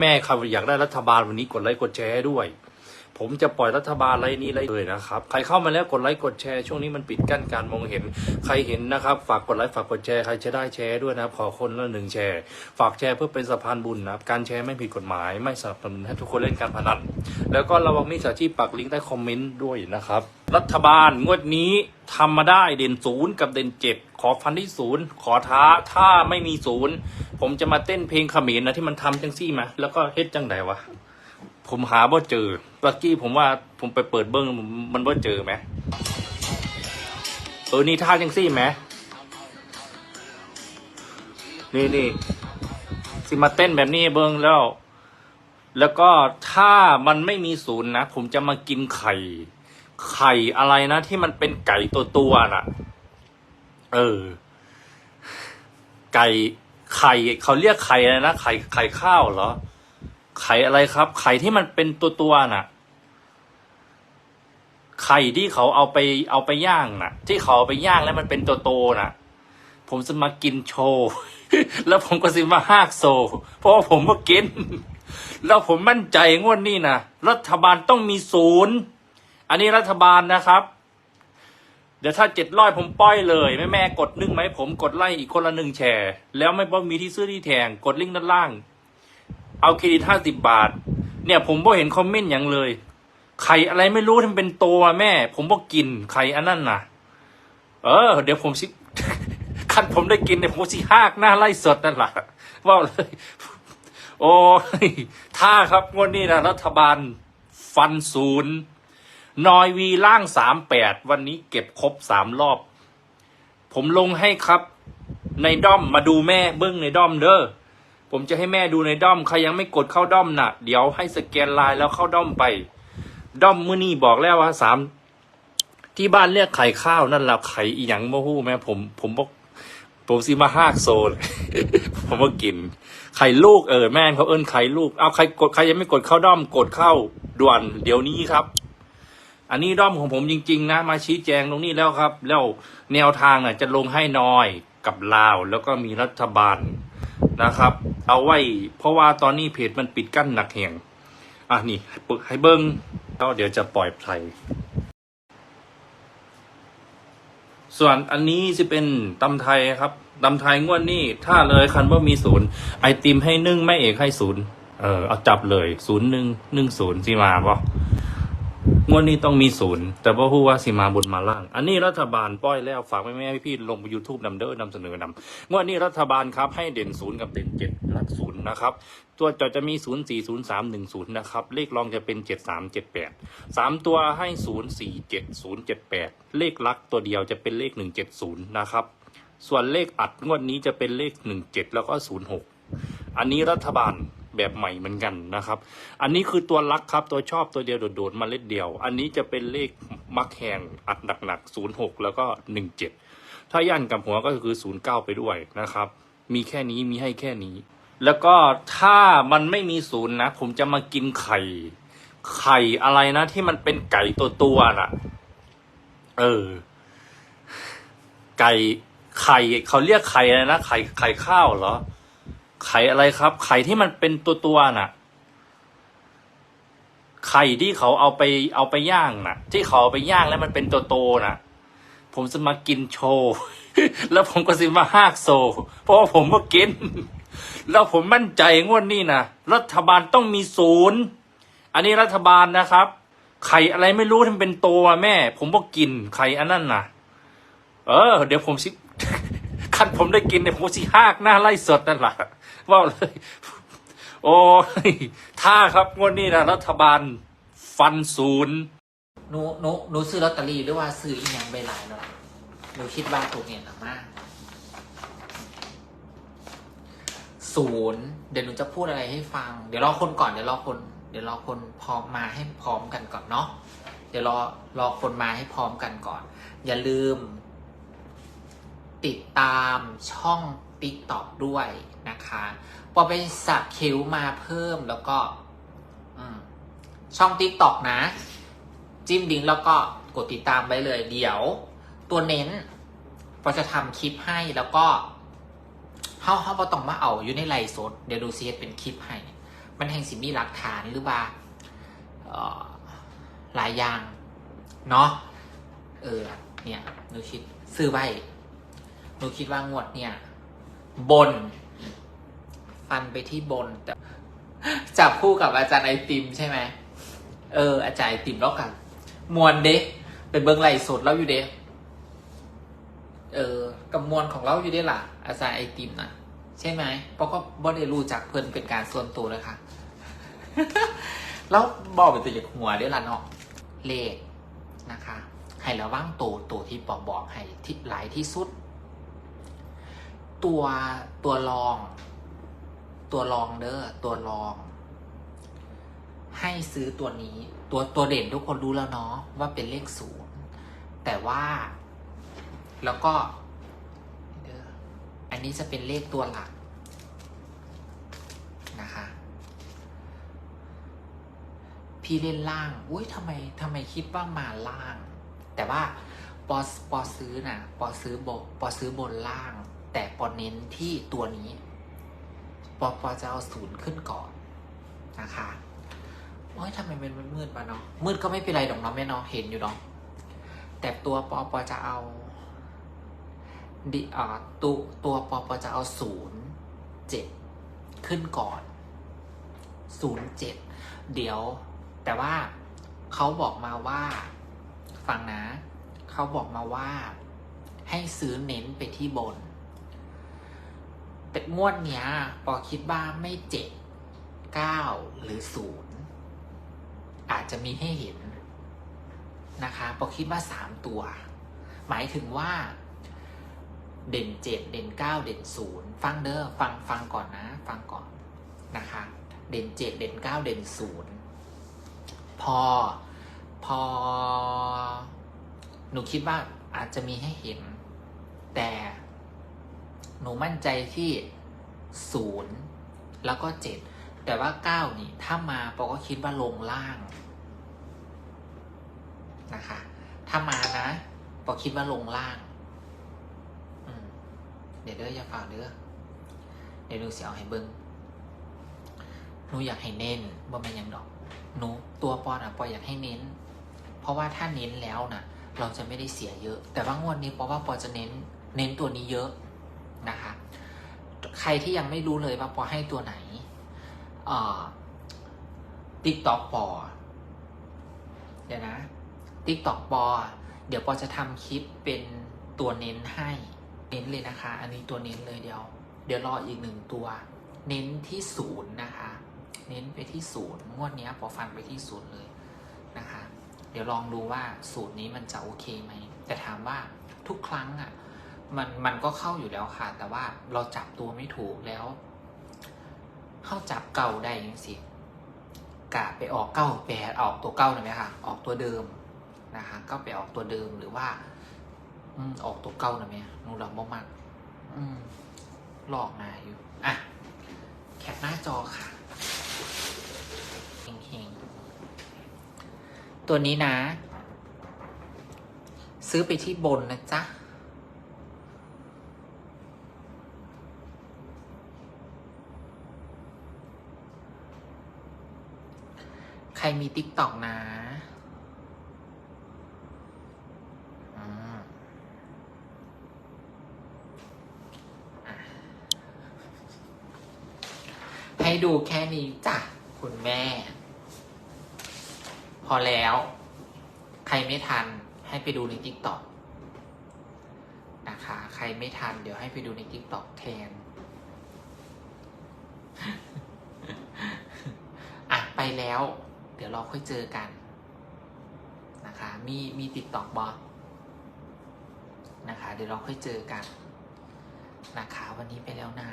แม่ครับอยากได้รัฐบาลวันนี้กดไลค์กดแชร์ด้วย ผมจะปล่อยรัฐบาลไรนี้ไรเลยนะครับ ใครเข้ามาแล้วกดไลค์กดแชร์ช่วงนี้มันปิดกั้นการมองเห็น ใครเห็นนะครับ ฝากกดไลค์ฝากกดแชร์ใครจะได้แชร์ด้วยนะครับ ขอคนละหนึ่งแชร์ ฝากแชร์เพื่อเป็นสะพานบุญนะครับ การแชร์ไม่ผิดกฎหมาย ไม่สนับสนุนให้ทุกคนเล่นการพนันแล้วก็ระวังมิจฉาชีพปักลิงก์ใต้คอมเมนต์ด้วยนะครับ รัฐบาลงวดนี้ทำมาได้เด่นศูนย์กับเด่นเจ็ดขอฟันที่ศูนย์ขอท้าถ้าไม่มีศูนย์ผมจะมาเต้นเพลงเขมรนะที่มันทำจังซี่มา แล้วก็เฮ็ดจังไดวะ ผมหาบ่เจอเมื่อกี้ผมว่าผมไปเปิดเบิ้งมันบ่เจอไหมเออนี่ท่าจังซี่ไหมนี่นี่สิมาเต้นแบบนี้เบิ้งแล้ว แล้วก็ถ้ามันไม่มีศูนย์นะ ผมจะมากินไข่ ไข่อะไรนะที่มันเป็นไก่ตัวตัวน่ะ เออ ไก่ไข่เขาเรียกไข่อะไรนะไข่ไข่ข้าวเหรอ ไข่อะไรครับ ไข่ที่มันเป็นตัวตัวน่ะ ไข่ที่เขาเอาไปเอาไปย่างน่ะ ที่เขาเอาไปย่างแล้วมันเป็นตัวโตน่ะ ผมจะมากินโชว์แล้วผมก็สิมาฮากโซ เพราะว่าผมมากิน แล้วผมมั่นใจงวดนี้นะรัฐบาลต้องมีศูนย์ อันนี้รัฐบาลนะครับ เดี๋ยวถ้าเจ็ดร้อยผมป้อยเลยแม่แม่กดนึ่งไหมผมกดไล่อีกคนละหนึ่งแชร์ แล้วไม่บอกมีที่ซื้อที่แทงกดลิงก์ด้านล่าง เอาเครดิตห้าสิบบาท เนี่ยผมบ่เห็นคอมเมนต์อย่างเลยไข่อะไรไม่รู้ที่มันเป็นตัวแม่ ผมบ่กินไข่อันนั้นน่ะเออ เดี๋ยวผมสิคันผมได้กินเนี่ยผมสิหากหน้าไล่สดนั่นแหละว่าเลย โอ้ยถ้าครับงวดนี้นะรัฐบาลฟันศูนย์ นอยวีล่างสามแปดวันนี้เก็บครบสามรอบ ผมลงให้ครับ ในด้อมมาดูแม่เบิ้งในด้อมเด้อผมจะให้แม่ดูในด้อมใครยังไม่กดเข้าด้อมน่ะ เดี๋ยวให้สแกนไลน์แล้วเข้าด้อมไป ด้อมมือนี้บอกแล้วว่าสามที่บ้านเรียกไข่ข้าวนั่นแหละไข่อีหยังโมฮู้แม่ผม ผมบอกผมซิมาฮากโซนผมก็กิน ไข่ลูกเออแม่เขาเอิ้นไข่ลูกเอาใครกดใครยังไม่กดเข้าด้อมกดเข้าด่วน เดี๋ยวนี้ครับ อันนี้ด้อมของผมจริง ๆ นะ มาชี้แจงตรงนี้แล้วครับ แล้วแนวทางน่ะจะลงให้น้อยกับลาว แล้วก็มีรัฐบาลนะครับ เอาไว้ เพราะว่าตอนนี้เพจมันปิดกั้นหนักแห่งอะนี่ให้เปิดให้เบิ้งแล้วเดี๋ยวจะปล่อยไพลส่วนอันนี้จะเป็นตำไทยครับตำไทยงวดนี้ถ้าเลยคันว่ามีศูนย์ไอติมให้นึ่งแม่เอกให้ศูนย์เออเอาจับเลยศูนย์หนึ่งหนึ่งศูนย์สิมาปะ งวดนี้ต้องมีศูนย์แต่ว่าผู้ว่าสิมาบนมาล่าง อันนี้รัฐบาลป้อยแล้วฝากแม่แม่พี่ลงไปยูทูบนำเด้อนำเสนอนำงวดนี้รัฐบาลครับให้เด่นศูนย์กับเด่นเจ็ดหลักศูนย์นะครับตัวจอจะมีศูนย์สี่ศูนย์สามหนึ่งศูนย์นะครับ เลขรองจะเป็นเจ็ดสามเจ็ดแปดสามตัวให้ศูนย์สี่เจ็ดศูนย์เจ็ดแปดเลขลักตัวเดียวจะเป็นเลขหนึ่งเจ็ดศูนย์นะครับ ส่วนเลขอัดงวดนี้จะเป็นเลขหนึ่งเจ็ดแล้วก็ศูนย์หกอันนี้รัฐบาล แบบใหม่เหมือนกันนะครับ อันนี้คือตัวลักครับตัวชอบตัวเดียวโดดๆมาเล็ดเดียว อันนี้จะเป็นเลขมักแหงอัดหนักๆศูนย์หกแล้วก็หนึ่งเจ็ดถ้าย่านกับหัวก็คือศูนย์เก้าไปด้วยนะครับ มีแค่นี้มีให้แค่นี้ แล้วก็ถ้ามันไม่มีศูนย์นะ ผมจะมากินไข่ ไข่อะไรนะที่มันเป็นไก่ตัวตัวน่ะ เออ ไก่ไข่เขาเรียกไข่อะไรนะไข่ไข่ข้าวเหรอ ไข่อะไรครับ ไข่ที่มันเป็นตัวตัวๆน่ะ ไข่ที่เขาเอาไปเอาไปย่างน่ะ ที่เขาเอาไปย่างแล้วมันเป็นตัวโตน่ะ ผมจะมากินโชว์แล้วผมก็สิมาฮากโซ เพราะว่าผมก็กิน แล้วผมมั่นใจงวดนี้นะรัฐบาลต้องมีศูนย์อันนี้รัฐบาลนะครับ ไข่อะไรไม่รู้ที่เป็นตัวแม่ ผมก็กินไข่อันนั้นน่ะเออ เดี๋ยวผมสิ คันผมได้กินเนี่ยผมสิหากหน้าไล่สดนั่นแหละว่าเลย โอ้ยถ้าครับงวดนี้นะรัฐบาลฟันศูนย์หนูหนูหนูซื้อลอตเตอรี่หรือว่าซื้ออีกอย่างใบหลายเนาะหนูคิดว่าถูกเนี่ยหรือมากศูนย์เดี๋ยวหนูจะพูดอะไรให้ฟัง เดี๋ยวรอคนก่อนเดี๋ยวรอคน เดี๋ยวรอคนพร้อมมาให้พร้อมกันก่อนเนาะเดี๋ยวรอรอคนมาให้พร้อมกันก่อน อย่าลืม ติดตามช่องติ๊กต็อกด้วยนะคะพอไปสักคิ้วมาเพิ่มแล้วก็ช่องติ๊กต็อกนะ จิ้มลิงแล้วก็กดติดตามไว้เลยเดี๋ยว ตัวเน้นเราจะทำคลิปให้แล้วก็เฮาเฮาบ่ต้องมาเอาอยู่ในไลฟ์สด เดี๋ยวดูซีเป็นคลิปให้ มันแห่งสิมีหลักฐานหรือว่าหลายอย่าง เนาะเออ เนี่ยหนูคิดซื้อไว้ หนูคิดว่างวดเนี่ย บน ฟันไปที่บนแต่จับคู่กับอาจารย์ไอติมใช่ไหมเออ อาจารย์ไอติมแล้วกัน มวนเด็กเป็นเบิ้งไหลสดแล้วอยู่เด็กเออกับมวลของเราอยู่เด้ล่ะ อาจารย์ไอติมนะใช่ไหมเพราะก็บ่ได้รู้จักเพื่อนเป็นการส่วนตัวเลยค่ะ แล้วบอกเป็นตัวอย่างหัวเด้ล่ะเนาะเลขนะคะ ให้ระว่างตัวตัวที่ปอบอกให้ที่หลายที่สุด ตัวตัวรอง ตัวรองเด้อตัวรอง ให้ซื้อตัวนี้ ตัวตัวเด่นทุกคนรู้แล้วเนาะว่าเป็นเลขศูนย์แต่ว่า แล้วก็อันนี้จะเป็นเลขตัวหลักนะคะ พี่เล่นล่าง อุ้ยทำไมทำไมคิดว่ามาล่าง แต่ว่าปอปอซื้อน่ะ ปอซื้อบปอซื้อบนล่าง แต่ปอเน้นที่ตัวนี้ปอปอจะเอาศูนย์ขึ้นก่อนนะคะโอ้ยทำไมมันมืดๆมาเนาะมืดก็ไม่เป็นไรดอกเนาะแม่เนาะเห็นอยู่เนาะแต่ตัวปอปอจะเอาดิอ่าตัวตัวปอปอจะเอาศูนย์เจ็ดขึ้นก่อนศูนย์เจ็ดเดี๋ยว แต่ว่าเขาบอกมาว่าฟังนะ เขาบอกมาว่า ให้ซื้อเน้นไปที่บน แต่งวดเนี้ยปอคิดว่าไม่เจ็ดเก้าหรือศูนย์อาจจะมีให้เห็นนะคะปอคิดว่าสามตัว หมายถึงว่า เด่นเจ็ดเด่นเก้าเด่นศูนย์ฟังเด้อฟังฟังก่อนนะ ฟังก่อนนะคะ เด่นเจ็ดเด่นเก้าเด่นศูนย์พอพอ หนูคิดว่าอาจจะมีให้เห็น แต่ หนูมั่นใจที่ศูนย์แล้วก็เจ็ดแต่ว่าเก้านี่ถ้ามาปอก็คิดว่าลงล่างนะคะ ถ้ามานะปอคิดว่าลงล่างเดี๋ยวเด้ออย่าฝ่าเด้อเดี๋ยวหนูเสียเอาให้เบิ้งหนูอยากให้เน้นบ่แม่นยังดอกหนูตัวปอนอะปออยากให้เน้น เพราะว่าถ้าเน้นแล้วน่ะ เราจะไม่ได้เสียเยอะ แต่ว่างวดนี้ปอว่าปอจะเน้น เน้นตัวนี้เยอะ นะคะ ใครที่ยังไม่รู้เลยว่าปอให้ตัวไหนติ๊กตอกปอเดี๋ยวนะติ๊กตอกปอเดี๋ยวปอจะทำคลิปเป็นตัวเน้นให้เน้นเลยนะคะ อันนี้ตัวเน้นเลยเดี๋ยว เดี๋ยวรออีกหนึ่งตัว เน้นที่ศูนย์นะคะ เน้นไปที่ศูนย์งวดนี้ปอฟันไปที่ศูนย์เลยนะคะ เดี๋ยวลองดูว่าสูตรนี้มันจะโอเคไหม แต่ถามว่าทุกครั้งอะ มันมันก็เข้าอยู่แล้วค่ะ แต่ว่าเราจับตัวไม่ถูกแล้วเข้าจับเก่าได้ยังสิกะไปออกเก้าแปดออกตัวเก้าหน่อยไหมคะออกตัวเดิมนะคะก็ไปออกตัวเดิมหรือว่า อืมออกตัวเก้าหน่อยไหมนูเราบ่มักอืมหลอกมาอยู่อะแคปหน้าจอค่ะเฮงๆตัวนี้นะ ซื้อไปที่บนนะจ๊ะ ใคร มีติ๊กต็อกนะให้ดูแค่นี้จ้ะ คุณแม่ พอแล้ว ใครไม่ทันให้ไปดูในติ๊กต็อกนะคะ ใครไม่ทัน เดี๋ยวให้ไปดูในติ๊กต็อกแทนอะไปแล้ว ดี๋ยวเราค่อยเจอกันนะคะ มีมีติดต่อบอนะคะ เดี๋ยวเราค่อยเจอกันนะคะ วันนี้ไปแล้วนะ